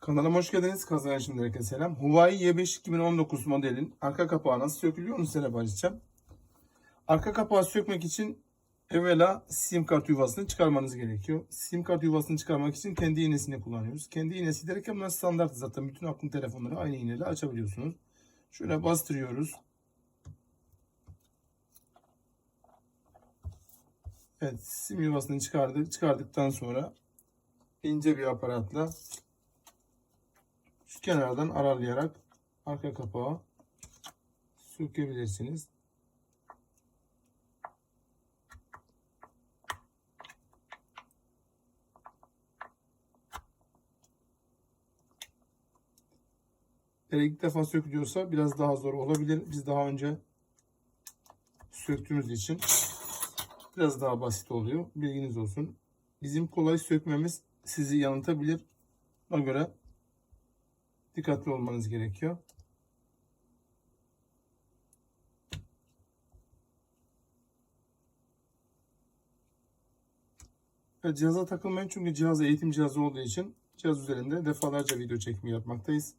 Kanalıma hoş geldiniz. Kazanan şimdi herkese selam. Huawei Y5 2019 modelin arka kapağı nasıl sökülüyor onu size paylaşacağım. Arka kapağı sökmek için evvela sim kart yuvasını çıkarmanız gerekiyor. Sim kart yuvasını çıkarmak için kendi iğnesini kullanıyoruz. Kendi iğnesi derken bunlar standart zaten. Bütün akıllı telefonları aynı iğneyle açabiliyorsunuz. Şöyle bastırıyoruz. Evet sim yuvasını çıkardık. Çıkardıktan sonra ince bir aparatla kenardan aralayarak arka kapağı sökebilirsiniz. Eğer ilk defa sökülüyorsa biraz daha zor olabilir. Biz daha önce söktüğümüz için biraz daha basit oluyor. Bilginiz olsun. Bizim kolay sökmemiz sizi yanıltabilir. Ona göre dikkatli olmanız gerekiyor. Evet, cihaza takılmayın çünkü cihaz eğitim cihazı olduğu için cihaz üzerinde defalarca video çekimi yapmaktayız.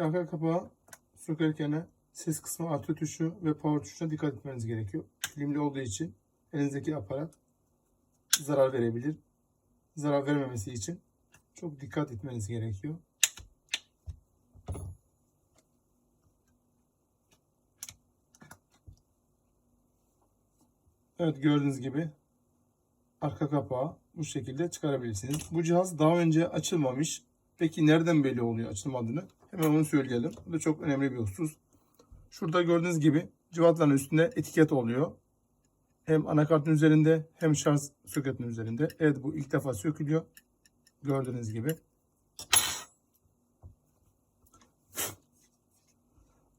Arka kapağı sökerken ses kısmı artı tuşu ve power tuşuna dikkat etmeniz gerekiyor. Filmli olduğu için elinizdeki aparat zarar verebilir. Zarar vermemesi için çok dikkat etmeniz gerekiyor. Evet gördüğünüz gibi arka kapağı bu şekilde çıkarabilirsiniz. Bu cihaz daha önce açılmamış. Peki nereden belli oluyor açılmadığını? Hemen onu söyleyelim. Bu da çok önemli bir husus. Şurada gördüğünüz gibi cıvataların üstünde etiket oluyor. Hem anakartın üzerinde hem şarj soketinin üzerinde. Evet bu ilk defa sökülüyor. Gördüğünüz gibi.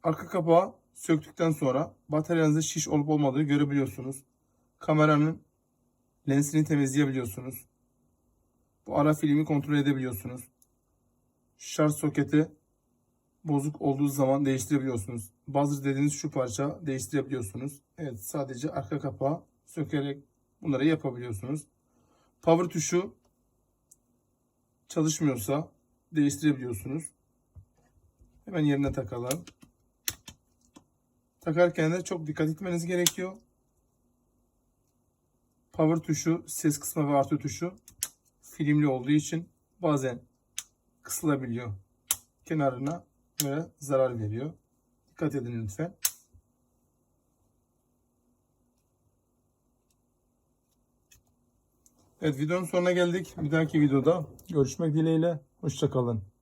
Arka kapağı söktükten sonra bataryanızın şiş olup olmadığı görebiliyorsunuz. Kameranın lensini temizleyebiliyorsunuz. Bu ara filmi kontrol edebiliyorsunuz. Şarj soketi bozuk olduğu zaman değiştirebiliyorsunuz. Buzzer dediğiniz şu parça değiştirebiliyorsunuz. Evet sadece arka kapağı sökerek bunları yapabiliyorsunuz. Power tuşu çalışmıyorsa değiştirebiliyorsunuz. Hemen yerine takalım. Takarken de çok dikkat etmeniz gerekiyor. Power tuşu, ses kısmı ve artı tuşu filmli olduğu için bazen kısılabiliyor. Kenarına böyle zarar veriyor. Dikkat edin lütfen. Evet videonun sonuna geldik. Bir dahaki videoda görüşmek dileğiyle. Hoşçakalın.